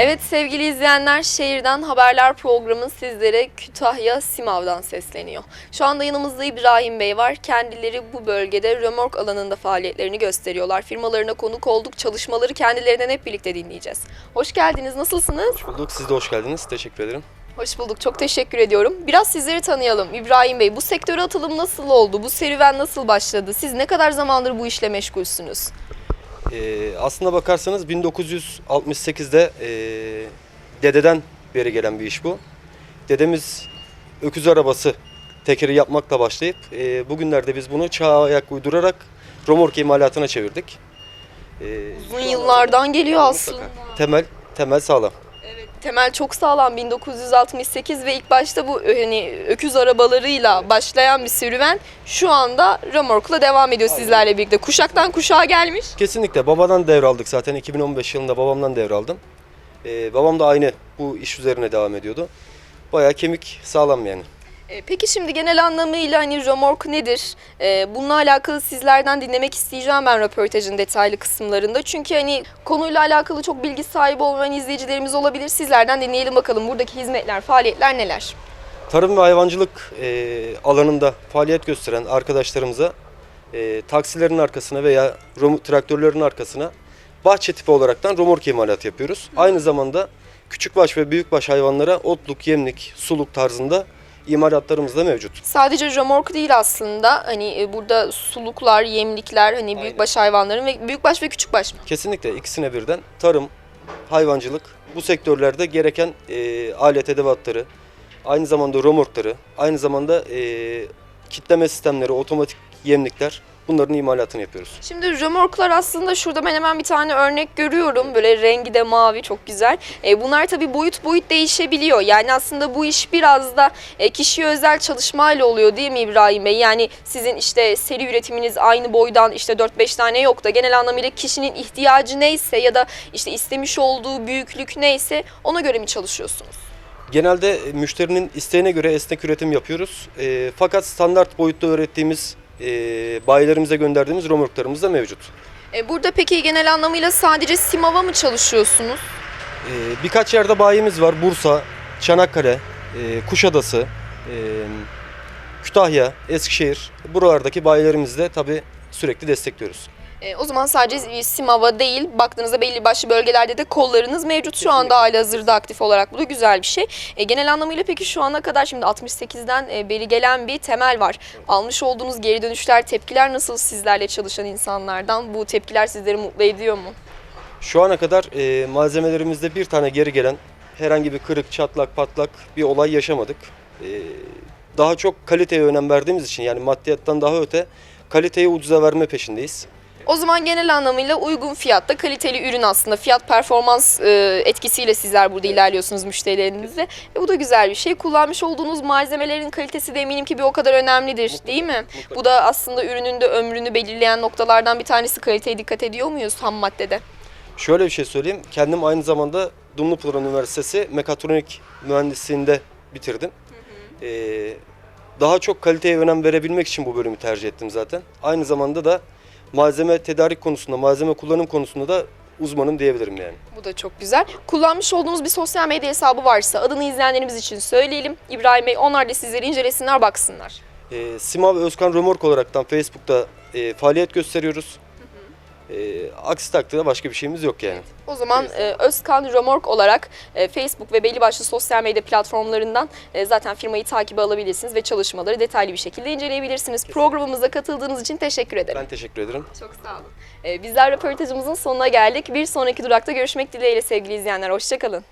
Evet sevgili izleyenler Şehirden Haberler programı sizlere Kütahya Simav'dan sesleniyor. Şu anda yanımızda İbrahim Bey var. Kendileri bu bölgede römork alanında faaliyetlerini gösteriyorlar. Firmalarına konuk olduk. Çalışmaları kendilerinden hep birlikte dinleyeceğiz. Hoş geldiniz. Nasılsınız? Hoş bulduk. Siz de hoş geldiniz. Teşekkür ederim. Hoş bulduk. Çok teşekkür ediyorum. Biraz sizleri tanıyalım. İbrahim Bey bu sektöre atılım nasıl oldu? Bu serüven nasıl başladı? Siz ne kadar zamandır bu işle meşgulsünüz? Ee, aslına bakarsanız 1968'de ee, dededen beri gelen bir iş bu. Dedemiz öküz arabası tekeri yapmakla başlayıp ee, bugünlerde biz bunu çağa ayak uydurarak romork imalatına çevirdik. Ee, Uzun yıllardan geliyor aslında. temel temel sağlam. Temel çok sağlam 1968 ve ilk başta bu hani öküz arabalarıyla başlayan bir serüven şu anda römorkla devam ediyor sizlerle birlikte. Kuşaktan kuşağa gelmiş. Kesinlikle babadan devraldık zaten 2015 yılında babamdan devraldım. Ee, babam da aynı bu iş üzerine devam ediyordu. Bayağı kemik sağlam yani. E, Peki şimdi genel anlamıyla hani römork nedir? E, bununla alakalı sizlerden dinlemek isteyeceğim ben röportajın detaylı kısımlarında. Çünkü hani konuyla alakalı çok bilgi sahibi olmayan izleyicilerimiz olabilir. Sizlerden dinleyelim bakalım buradaki hizmetler, faaliyetler neler? Tarım ve hayvancılık e, alanında faaliyet gösteren arkadaşlarımıza taksilerin arkasına veya traktörlerin arkasına bahçe tipi olaraktan romork imalatı yapıyoruz. Aynı zamanda küçükbaş ve büyükbaş hayvanlara otluk, yemlik, suluk tarzında imalatlarımız da mevcut. Sadece römork değil aslında. Hani e, burada suluklar, yemlikler, hani büyükbaş hayvanların ve büyükbaş ve küçükbaş mı? Kesinlikle ikisine birden tarım, hayvancılık bu sektörlerde gereken e, alet edevatları, aynı zamanda romorkları, aynı zamanda e, kitleme sistemleri, otomatik yemlikler bunların imalatını yapıyoruz. Şimdi römorklar aslında şurada ben hemen bir tane örnek görüyorum. Böyle rengi de mavi çok güzel. E, bunlar tabii boyut boyut değişebiliyor. Yani aslında bu iş biraz da e, kişiye özel çalışmayla oluyor değil mi İbrahim Bey? Yani sizin işte seri üretiminiz aynı boydan işte 4-5 tane yok da genel anlamıyla kişinin ihtiyacı neyse ya da işte istemiş olduğu büyüklük neyse ona göre mi çalışıyorsunuz? Genelde müşterinin isteğine göre esnek üretim yapıyoruz. E, fakat standart boyutta ürettiğimiz e, bayilerimize gönderdiğimiz romorklarımız da mevcut. E, burada peki genel anlamıyla sadece Simav'a mı çalışıyorsunuz? E, birkaç yerde bayimiz var. Bursa, Çanakkale, e, Kuşadası, e, Kütahya, Eskişehir. Buralardaki bayilerimizi de tabii sürekli destekliyoruz. E, o zaman sadece Simav'a değil, baktığınızda belli başlı bölgelerde de kollarınız mevcut şu anda hali hazırda aktif olarak. Bu da güzel bir şey. E, genel anlamıyla peki şu ana kadar şimdi 68'den e, beri gelen bir temel var. Almış olduğunuz geri dönüşler, tepkiler nasıl sizlerle çalışan insanlardan? Bu tepkiler sizleri mutlu ediyor mu? Şu ana kadar e, malzemelerimizde bir tane geri gelen herhangi bir kırık, çatlak, patlak bir olay yaşamadık. E, daha çok kaliteye önem verdiğimiz için yani maddiyattan daha öte kaliteyi ucuza verme peşindeyiz. O zaman genel anlamıyla uygun fiyatta kaliteli ürün aslında fiyat performans e, etkisiyle sizler burada ilerliyorsunuz müşterilerinizle. Ve bu da güzel bir şey. Kullanmış olduğunuz malzemelerin kalitesi de eminim ki bir o kadar önemlidir değil mi? Bu da aslında ürünün de ömrünü belirleyen noktalardan bir tanesi kaliteye dikkat ediyor muyuz ham maddede? Şöyle bir şey söyleyeyim. Kendim aynı zamanda Dumlupınar Üniversitesi mekatronik mühendisliğinde bitirdim. E, daha çok kaliteye önem verebilmek için bu bölümü tercih ettim zaten. Aynı zamanda da malzeme tedarik konusunda, malzeme kullanım konusunda da uzmanım diyebilirim yani. Bu da çok güzel. Kullanmış olduğunuz bir sosyal medya hesabı varsa adını izleyenlerimiz için söyleyelim. İbrahim Bey onlar da sizleri incelesinler baksınlar. E, Simav Özkan Römork olaraktan Facebook'ta e, faaliyet gösteriyoruz. E, aksi takdirde başka bir şeyimiz yok yani. O zaman e, Özkan Römork olarak e, Facebook ve belli başlı sosyal medya platformlarından e, zaten firmayı takibe alabilirsiniz ve çalışmaları detaylı bir şekilde inceleyebilirsiniz. Programımıza katıldığınız için teşekkür ederim. Ben teşekkür ederim. Çok sağ olun. E, bizler röportajımızın sonuna geldik. Bir sonraki durakta görüşmek dileğiyle sevgili izleyenler. Hoşçakalın.